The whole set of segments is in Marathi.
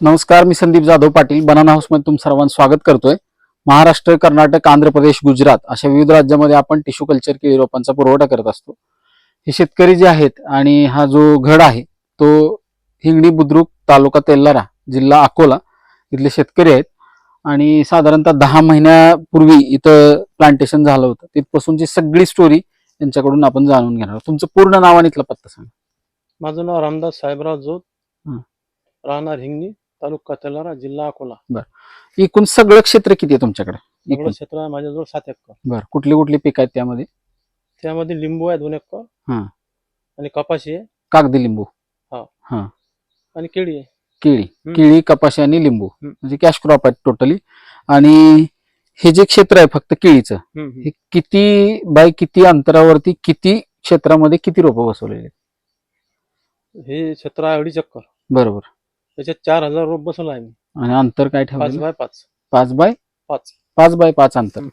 नमस्कार मी संदीप जाधव पाटील. बनाना हाऊसमध्ये तुम सर्वांचं स्वागत करतोय. महाराष्ट्र कर्नाटक आंध्र प्रदेश गुजरात अशा विविध राज्यामध्ये आपण टिश्यू कल्चर केळी रोपांचा पुरवठा करत असतो. हे शेतकरी जे आहेत आणि हा जो घड आहे तो हिंगणी बुद्रुक तालुका तेल्लारा जिल्हा अकोला इथले शेतकरी आहेत. आणि साधारणतः दहा महिन्यापूर्वी इथं प्लांटेशन झालं होतं. तिथपासूनची सगळी स्टोरी यांच्याकडून आपण जाणून घेणार आहोत. तुमचं पूर्ण नाव आणि इथला पत्ता सांगा. माझं नाव रामदास साहेबराव जोत. राहणार हिंगणी. तालुका तेलारा जिल्हा अकोला. एकूण सगळं क्षेत्र किती आहे तुमच्याकडे? सगळं एकूण. क्षेत्र आहे माझ्याजवळ सात एकर. बरं. कुठली कुठली पिकं आहेत त्यामध्ये? त्यामध्ये लिंबू आहे दोन एकर. हं. आणि कपाशी आहे. कागदी लिंबू. आणि केळी आहे. केळी. केळी कपाशी आणि लिंबू. हम्म. म्हणजे कॅश क्रॉप आहेत टोटली आणि हे जे क्षेत्र आहे फक्त केळीचं हं, हं. हे किती बाय किती अंतरावरती किती क्षेत्रामध्ये किती रोपं बसवलेले आहेत? हे क्षेत्र आहे अडीच एकर. बरोबर. त्याच्यात चार हजार रोप बसवला आहे मी आणि अंतर काय पाच ठेवलं बाय पाच. पाच बाय? पाच. पाच बाय पाच अंतर.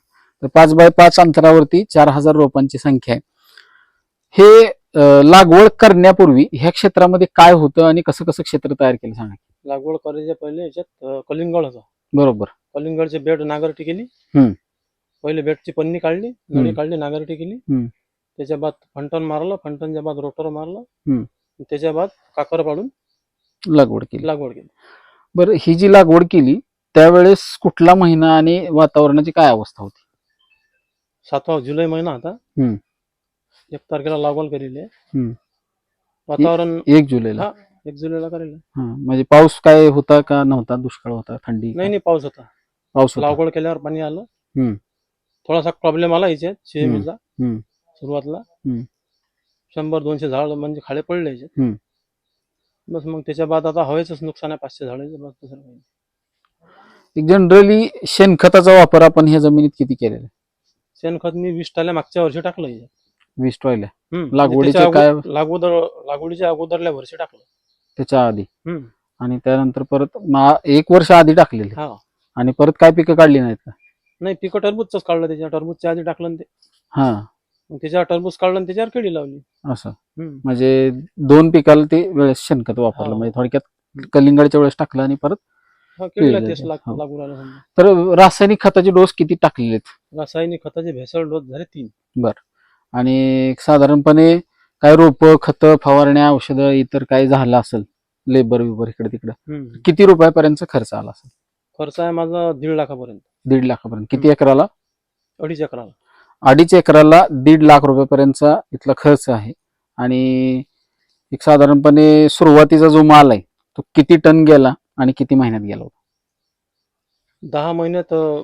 तर पाच बाय पाच अंतरावरती चार हजार रोपांची संख्या आहे. हे अं, लागवड करण्यापूर्वी ह्या क्षेत्रामध्ये काय होतं आणि कसं कसं क्षेत्र तयार केलं सांगा? लागवड करायच्या पहिले याच्यात अं, कलिंगड होता. बरोबर. कलिंगडचे बेड नागरटी केली. हं. पहिले बेडची पन्नी काढली नळी. काढली नागरटी केली. त्याच्या बाद फंटन मारलं फंटनच्या बाद रोटर मारलं. त्याच्या बाद काकर पाडून लागवड केली लागवड केली बरं ही जी लागवड केली त्यावेळेस कुठला महिना आणि वातावरणाची काय अवस्था होती सातवा जुलै महिना होता हम्म. एक तारखेला लागवड केलेली आहे हम्म. वातावरण एक जुलैला हा. एक जुलैला करेल. हा म्हणजे पाऊस काय होता का नव्हता दुष्काळ होता थंडी नाही नाही पाऊस होता पाऊस होता लागवड केल्यावर पाणी आलं. थोडासा प्रॉब्लेम आला शेमीचा हम्म. सुरुवातला हम्म. शंभर दोनशे झाड म्हणजे खाडे पडले याच्यात हम्म. बस मग त्याच्या बाद आता हवेच नुकसान आहे पाचशे झाडाचं बस दुसरं काही नाही. जनरली शेणखताचा वापर आपण ह्या जमिनीत किती केलेला आहे? शेणखत मी वीस टाल्या मागच्या वर्षी टाकलं याच्यात. वीस टॉयल्या हम्म. लागवडीचे त्याच्या काय- अगो- लागवड लागवडीच्या अगोदरल्या वर्षी टाकलं त्याच्या आधी हम्म. आणि त्यानंतर परत मा- एक वर्ष आधी टाकलेले हा आणि परत काय पिकं काढली नाहीत का नाही पिकं टरबूजच काढलं त्याच्या टरबूजच्या आधी टाकलं ते हा मग त्याच्यावर टरबूज काढलं आणि त्याच्यावर केळी लावली. असं. हम्म. म्हणजे दोन पिकाला ते वेळेस शेणखत वापरलं. हा. म्हणजे थोडक्यात कलिंगडच्या वेळेस टाकलं आणि परत हा, केळीला तेच. लाग- हो. समजा. तर रासायनिक खताचे डोस किती टाकलेले आहेत? रासायनिक खताचे भेसळ डोस झाले तीन. आणि साधारणपणे काय रोप खत फवारण्या औषधं इतर काय झालं असेल? लेबर बिबर इकडे तिकडे. हम्म. किती रुपयापर्यंत खर्च आला असेल? खर्च आहे माझा दीड लाखापर्यंत. दीड लाखापर्यंत. किती एकराला? अडीच एकराला. अडीच एकराला दीड लाख रुपयापर्यंतचा इथला खर्च आहे. आणि एक साधारणपणे सुरुवातीचा जो माल आहे तो किती टन गेला आणि किती महिन्यात गेला होता? दहा महिन्यात अं,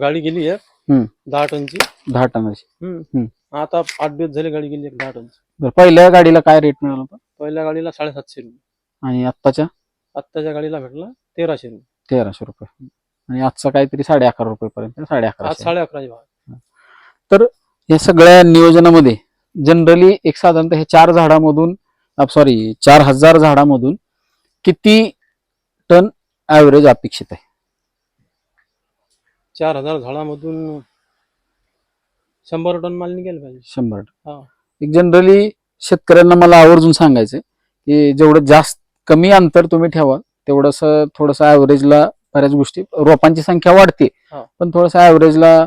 गाडी गेली एक. हम्म. दहा टनची. दहा टनाची. हम्म. हम्म. आता आठ दिवस झाले गाडी गेली एक दहा टनची. बरं पहिल्या गाडीला काय रेट मिळाला होता? पहिल्या गाडीला साडेसातशे रुपये. आणि आत्ताच्या? आत्ताच्या गाडीला भेटला तेराशे रुपये. तेराशे रुपये. आणि आजचा काहीतरी साडे अकरा रुपयेपर्यंत साडे आज अकरा साडे अकराचे भाव या सगळ्या नियोजनामध्ये जनरली एक साधारणतः हे चार झाडामधून सॉरी चार हजार झाडामधून किती टन ऍव्हरेज अपेक्षित आहे चार हजार झाडामधून शंभर टन माल निघेल पाहिजे शंभर टन. एक जनरली शेतकऱ्यांना मला आवर्जून सांगायचंय की जेवढं जास्त कमी अंतर तुम्ही ठेवा तेवढंस थोडस ऍव्हरेजला बऱ्याच गोष्टी रोपांची संख्या वाढते. पण थोडस ऍव्हरेजला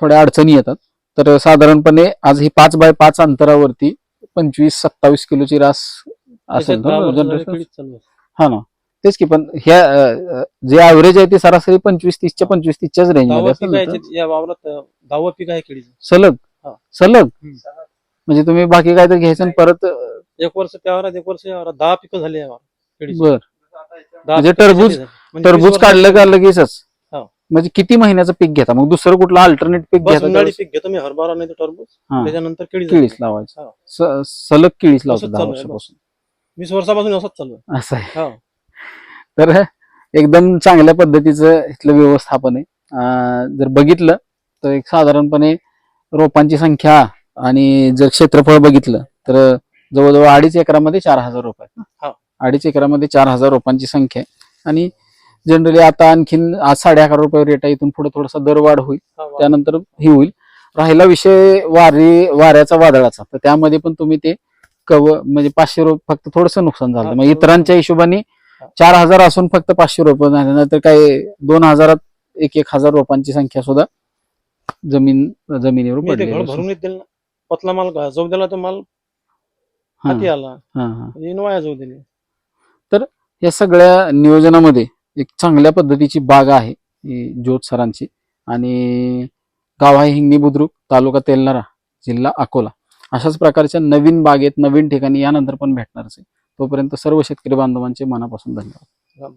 थोड्या अडचणी येतात तर साधारणपणे आज ही पाच बाय पाच अंतरावरती पंचवीस सत्तावीस किलोची रास असेल ना. हा ना तेच की पण ह्या जे ऍव्हरेज आहे ते सरासरी पंचवीस तीसच्या पंचवीस तीसच्याच रेंजमध्ये असेल पीक आहे तर? याच्यात- या वावरात अं, दहावं पीक आहे केळीचं सलग हा. सलग. म्हणजे तुम्ही बाकी काय तर घ्यायचं आणि परत एक वर्ष त्या वावरात एक वर्ष या वावरात दहा पिकं झाली या वावरात केळीची. बर दहा म्हणजे पिकं टरबूज- झाली. म्हणजे वीस टरबूज वर्ष- काढलं का लगेचच. म्हणजे किती महिन्याचं पीक घेता मग दुसरं कुठलं अल्टरनेट पीक बस घेता उन्हाळी पीक घेतो मी हरभरा नाही तर टरबूज हा. त्याच्यानंतर केळी केळीच. लावायचं हो. स- सलग केळीच लावतो असंच दहा चालू आहे वर्षापासून वीस वर्षापासून असंच चालू आहे असं आहे हो. तर एकदम चांगल्या पद्धतीचं इथलं व्यवस्थापन आहे अं, जर बघितलं तर एक साधारणपणे रोपांची संख्या आणि जर क्षेत्रफळ बघितलं तर जवळजवळ अडीच एकरामध्ये चार हजार रोप आहेत हा. अडीच एकरामध्ये चार हजार रोपांची संख्या आहे आणि जनरली आता आणखीन आज साडे अकरा रुपये रेट आहे. इथून पुढे थोडासा दरवाढ होईल. त्यानंतर ही होईल. राहिला विषय वारी वाऱ्याचा वादळाचा. तर त्यामध्ये पण तुम्ही ते कव म्हणजे पाचशे रुपये फक्त थोडस नुकसान झालं. मग इतरांच्या हिशोबाने चार हजार असून फक्त पाचशे रोप नाही नाहीतर काय दोन हजारात एक एक हजार रोपांची संख्या सुद्धा जमीन जमिनीवर पतला माल जाऊ दिला तो माल हाती आला. जाऊ दिली. या सगळ्या नियोजनामध्ये एक चांगल्या पद्धतीची बाग आहे ही ज्योत सरांची. आणि गाव आहे हिंगणी बुद्रुक तालुका तेलनारा जिल्हा अकोला. अशाच प्रकारच्या नवीन बागेत नवीन ठिकाणी यानंतर पण भेटणारच आहे. तोपर्यंत सर्व शेतकरी बांधवांचे मनापासून धन्यवाद.